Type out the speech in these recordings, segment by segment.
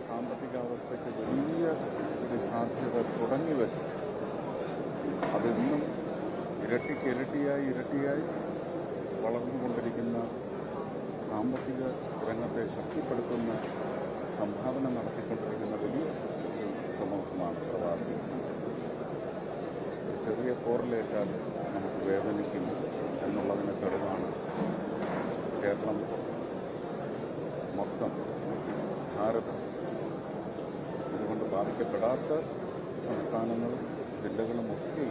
കേരളത്തിന്റെ സാമ്പത്തിക വലിയ ഒരു സാധ്യത തുടങ്ങി വെച്ച് അതിന്നും ഇരട്ടിക്ക് ഇരട്ടിയായി ഇരട്ടിയായി വളർന്നുകൊണ്ടിരിക്കുന്ന സാമ്പത്തിക രംഗത്തെ ശക്തിപ്പെടുത്തുന്ന സംഭാവന നടത്തിക്കൊണ്ടിരിക്കുന്ന വലിയ സമൂഹമാണ് പ്രവാസി സമൂഹം ഒരു ചെറിയ പോറിലേറ്റാൽ നമുക്ക് വേദനിക്കും എന്നുള്ളതിന് തെളിവാണ് കേരളം മൊത്തം ഭാരതം. ബാധിക്കപ്പെടാത്ത സംസ്ഥാനങ്ങളും ജില്ലകളും ഒക്കെ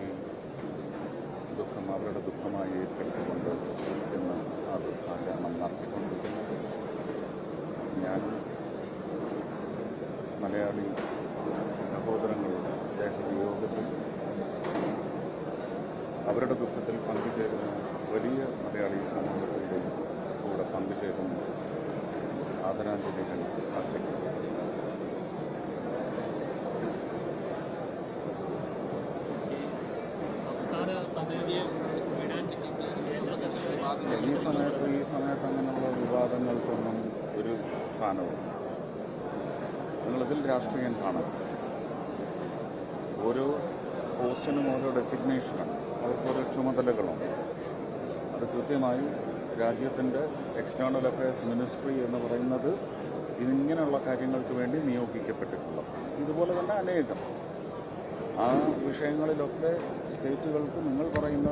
ഈ ദുഃഖം അവരുടെ ദുഃഖമായി ഏറ്റെടുത്തുകൊണ്ട് ഇന്ന് ആ ദുഃഖാചരണം നടത്തിക്കൊണ്ടിരിക്കുന്നത്. ഞാൻ മലയാളി സഹോദരങ്ങളുടെ ദേഹവിയോഗത്തിൽ അവരുടെ ദുഃഖത്തിൽ പങ്കുചേരുന്ന വലിയ മലയാളി സമൂഹത്തിന്റെ കൂടെ പങ്കുചേരുന്ന ആദരാഞ്ജലികൾ അർപ്പിക്കുന്നു. ഈ സമയത്ത് ഈ സമയത്ത് അങ്ങനെയുള്ള വിവാദങ്ങൾക്കൊന്നും ഒരു സ്ഥാനവും നിങ്ങളിതിൽ രാഷ്ട്രീയം കാണാം. ഓരോ പോസ്റ്റിനും ഓരോ ഡെസിഗ്നേഷനും അവർക്കോരോ ചുമതലകളും. അത് കൃത്യമായി രാജ്യത്തിന്റെ എക്സ്റ്റേണൽ അഫയേഴ്സ് മിനിസ്ട്രി എന്ന് പറയുന്നത് ഇതിങ്ങനെയുള്ള കാര്യങ്ങൾക്ക് വേണ്ടി നിയോഗിക്കപ്പെട്ടിട്ടുള്ളത് ഇതുപോലെ തന്നെ അനേകം. ആ വിഷയങ്ങളിലൊക്കെ സ്റ്റേറ്റുകൾക്ക് നിങ്ങൾ പറയുന്ന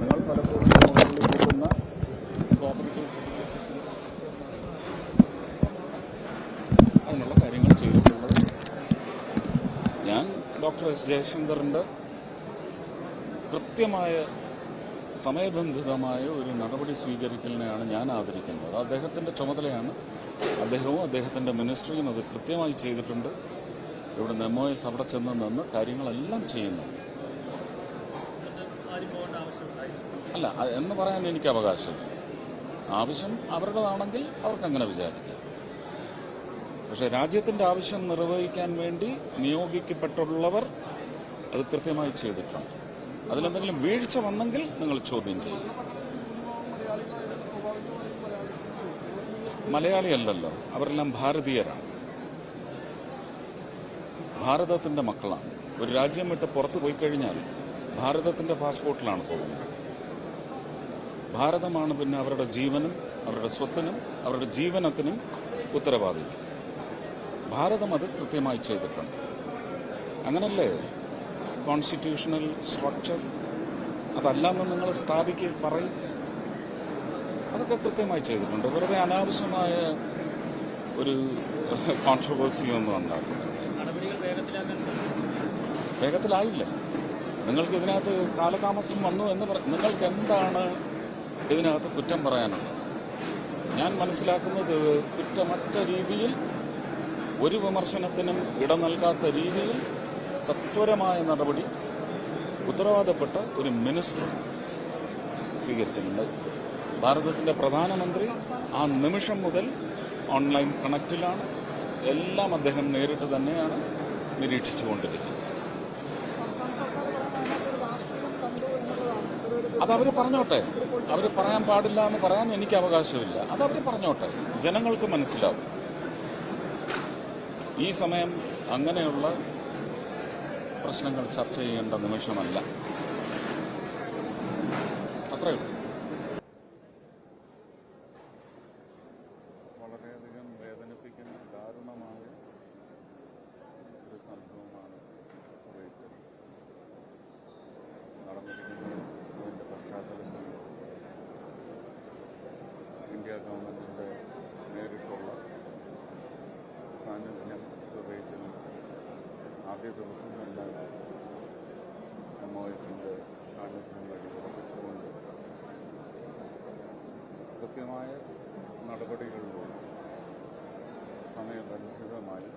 നിങ്ങൾ പലപ്പോഴും മുകളിൽ കൂട്ടുന്ന അതിനുള്ള കാര്യങ്ങൾ ചെയ്തിട്ടുള്ളത് ഞാൻ ഡോക്ടർ എസ് ജയശങ്കറിന്റെ കൃത്യമായ സമയബന്ധിതമായ ഒരു നടപടി സ്വീകരിക്കലിനെയാണ് ഞാൻ ആദരിക്കുന്നത്. അദ്ദേഹത്തിന്റെ ചുമതലയാണ്. അദ്ദേഹവും അദ്ദേഹത്തിന്റെ മിനിസ്ട്രിയും അത് കൃത്യമായി ചെയ്തിട്ടുണ്ട്. ഇവിടെ ഒ അവിടെ ചെന്ന് നിന്ന് കാര്യങ്ങളെല്ലാം ചെയ്യുന്നു അല്ല എന്ന് പറയാൻ എനിക്ക് അവകാശം ആവശ്യം അവരുടേതാണെങ്കിൽ അവർക്ക് അങ്ങനെ വിചാരിക്കാം പക്ഷെ രാജ്യത്തിന്റെ ആവശ്യം നിർവഹിക്കാൻ വേണ്ടി നിയോഗിക്കപ്പെട്ടുള്ളവർ അത് കൃത്യമായി ചെയ്തിട്ടുണ്ട് അതിലെന്തെങ്കിലും വീഴ്ച വന്നെങ്കിൽ നിങ്ങൾ ചോദ്യം ചെയ്യും മലയാളിയല്ലല്ലോ അവരെല്ലാം ഭാരതീയരാണ് ഭാരതത്തിന്റെ മക്കളാണ്. ഒരു രാജ്യം വിട്ട് പുറത്തു പോയി കഴിഞ്ഞാൽ ഭാരതത്തിന്റെ പാസ്പോർട്ടിലാണ് പോകുന്നത്. ഭാരതമാണ് പിന്നെ അവരുടെ ജീവനും അവരുടെ സ്വത്തിനും അവരുടെ ജീവനത്തിനും ഉത്തരവാദി. ഭാരതം അത് കൃത്യമായി ചെയ്തിട്ടുണ്ട്. അങ്ങനല്ലേ? കോൺസ്റ്റിറ്റ്യൂഷണൽ സ്ട്രക്ചർ അതല്ലാന്ന് നിങ്ങൾ സ്ഥാപിക്കുക പറയും. അതൊക്കെ കൃത്യമായി ചെയ്തിട്ടുണ്ട്. വെറുതെ അനാവശ്യമായ ഒരു കോൺട്രവേഴ്സി ഒന്നും വേഗത്തിലായില്ല? നിങ്ങൾക്ക് ഇതിനകത്ത് കാലതാമസം വന്നു എന്ന് പറ നിങ്ങൾക്ക് എന്താണ് ഇതിനകത്ത് കുറ്റം പറയാനുള്ളത്? ഞാൻ മനസ്സിലാക്കുന്നത് കുറ്റമറ്റ രീതിയിൽ ഒരു വിമർശനത്തിനും ഇട നൽകാത്ത രീതിയിൽ സത്വരമായ നടപടി ഉത്തരവാദപ്പെട്ട ഒരു മിനിസ്റ്റർ സ്വീകരിച്ചിട്ടുണ്ട്. ഭാരതത്തിന്റെ പ്രധാനമന്ത്രി ആ നിമിഷം മുതൽ ഓൺലൈൻ കണക്റ്റിലാണ്. എല്ലാം അദ്ദേഹം നേരിട്ട് തന്നെയാണ് നിരീക്ഷിച്ചുകൊണ്ടിരിക്കുന്നത്. അത് അവർ പറഞ്ഞോട്ടെ. അവർ പറയാൻ പാടില്ല എന്ന് പറയാൻ എനിക്ക് അവകാശമില്ല. അത് അവർ പറഞ്ഞോട്ടെ. ജനങ്ങൾക്ക് മനസ്സിലാവും. ഈ സമയം അങ്ങനെയുള്ള പ്രശ്നങ്ങൾ ചർച്ച ചെയ്യേണ്ട നിമിഷമല്ല. അത്രയേ ഉള്ളൂ. വളരെയധികം വേദനിപ്പിക്കുന്ന ദാരുണമായ ഒരു സംഭവമാണ് നടന്നിരിക്കുന്നത് പശ്ചാത്തലത്തിൽ ഇന്ത്യ ഗവൺമെന്റിന്റെ നേരിട്ടുള്ള സാന്നിധ്യം കുവൈറ്റിൽ ആദ്യ ദിവസം തന്നെ എം ഒ എസിന്റെ സാന്നിധ്യം വഴി ഉറപ്പിച്ചുകൊണ്ട് കൃത്യമായ നടപടികളിലൂടെ സമയബന്ധിതമായി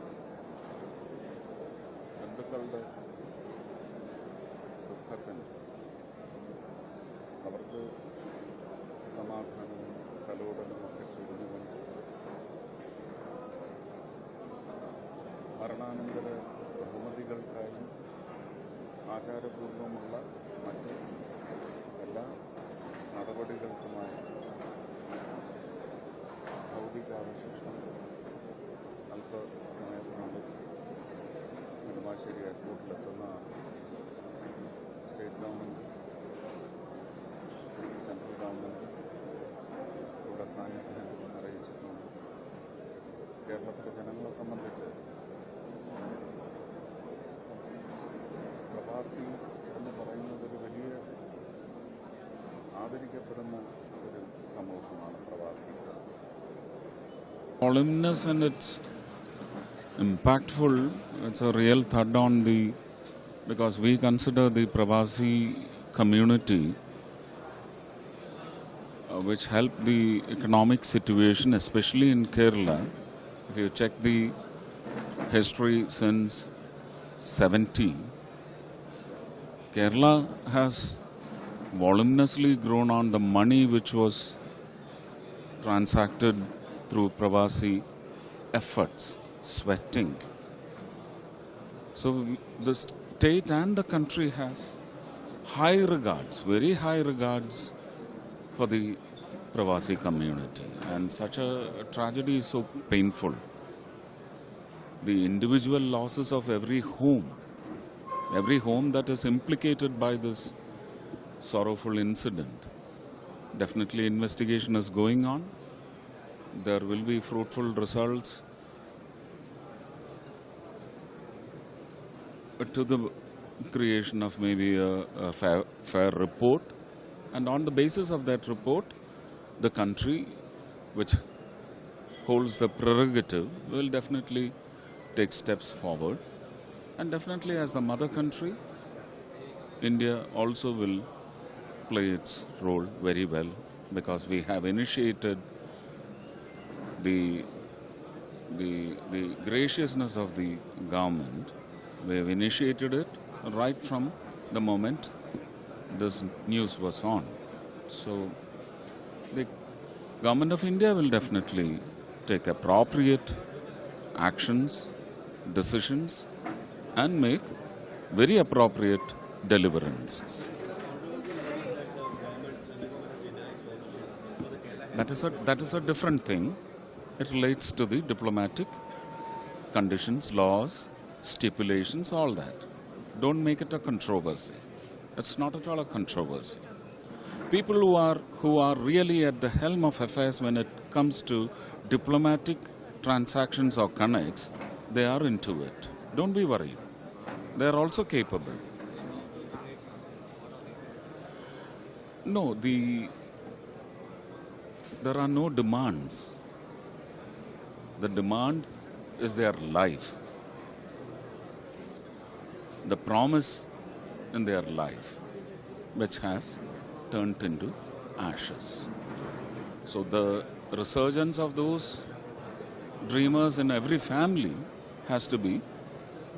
ബന്ധുക്കളുടെ ദുഃഖത്തിന് അവർക്ക് സമാധാനവും കലോടനും ഒക്കെ ചൊരിഞ്ഞുകൊണ്ട് മരണാനന്തര ബഹുമതികൾക്കായും ആചാരപൂർവമുള്ള മറ്റ് എല്ലാ നടപടികൾക്കുമായി ഭൗതികാവശിഷ്ടം അവശിഷ്ടം അല്പസമയത്തിനുള്ളിൽ നെടുമ്പാശ്ശേരി എയർപോർട്ടിലെത്തുന്ന സ്റ്റേറ്റ് ഗവൺമെന്റ് സെൻട്രൽ ഗവൺമെൻറ് ഇവിടെ സാന്നിധ്യം അറിയിച്ചിട്ടുണ്ട് കേരളത്തിലെ ജനങ്ങളെ സംബന്ധിച്ച് പ്രവാസി എന്ന് പറയുന്നത് ഒരു വലിയ ആദരിക്കപ്പെടുന്ന ഒരു സമൂഹമാണ് പ്രവാസി സമൂഹം voluminous and it's impactful. It's a real thud on the because we consider the Pravasi community, uh, Uh, which helped the economic situation, especially in Kerala. If you check the history since 70, Kerala has voluminously grown on the money which was transacted through Pravasi efforts, sweating. So the state and the country has high regards, very high regards for the Pravasi community. And such a tragedy is so painful. The individual losses of every home, every home that is implicated by this sorrowful incident. Definitely, investigation is going on. There will be fruitful results to the creation of maybe a, a fair, fair report. And on the basis of that report, the country, which holds the prerogative, will definitely take steps forward. And definitely, as the mother country, India also will play its role very well because we have initiated the, the, the graciousness of the government. We have initiated it right from the moment this news was on. So the government of India will definitely take appropriate actions, decisions, and make very appropriate deliverances. That is a that is a different thing. It relates to the diplomatic conditions, laws, stipulations, all that. Don't make it a controversy. It's not at all a controversy. People who are who are really at the helm of affairs when it comes to diplomatic transactions or connects, they are into it. Don't be worried. They are also capable. No, the there are no demands. The demand is their life. The promise in their life, which has turned into ashes. So, the resurgence of those dreamers in every family has to be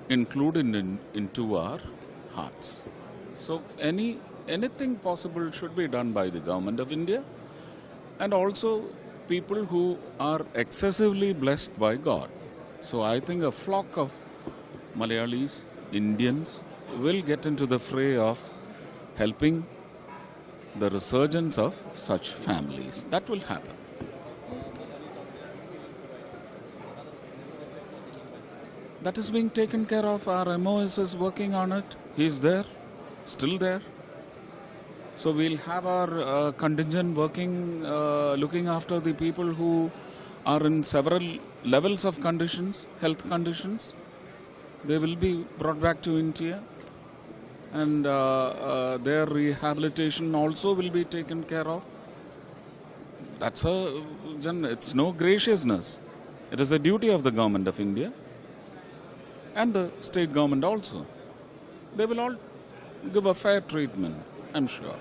included in, into our hearts. So, any anything possible should be done by the government of India and also people who are excessively blessed by God. So I think a flock of Malayalis, Indians will get into the fray of helping the resurgence of such families. That will happen. That is being taken care of. Our MOS is working on it. He's there, still there. So we'll have our uh, contingent working, uh, looking after the people who are in several levels of conditions, health conditions. They will be brought back to India, and uh, uh, their rehabilitation also will be taken care of. That's a, it's no graciousness. It is a duty of the government of India and the state government also. They will all give a fair treatment, I'm sure.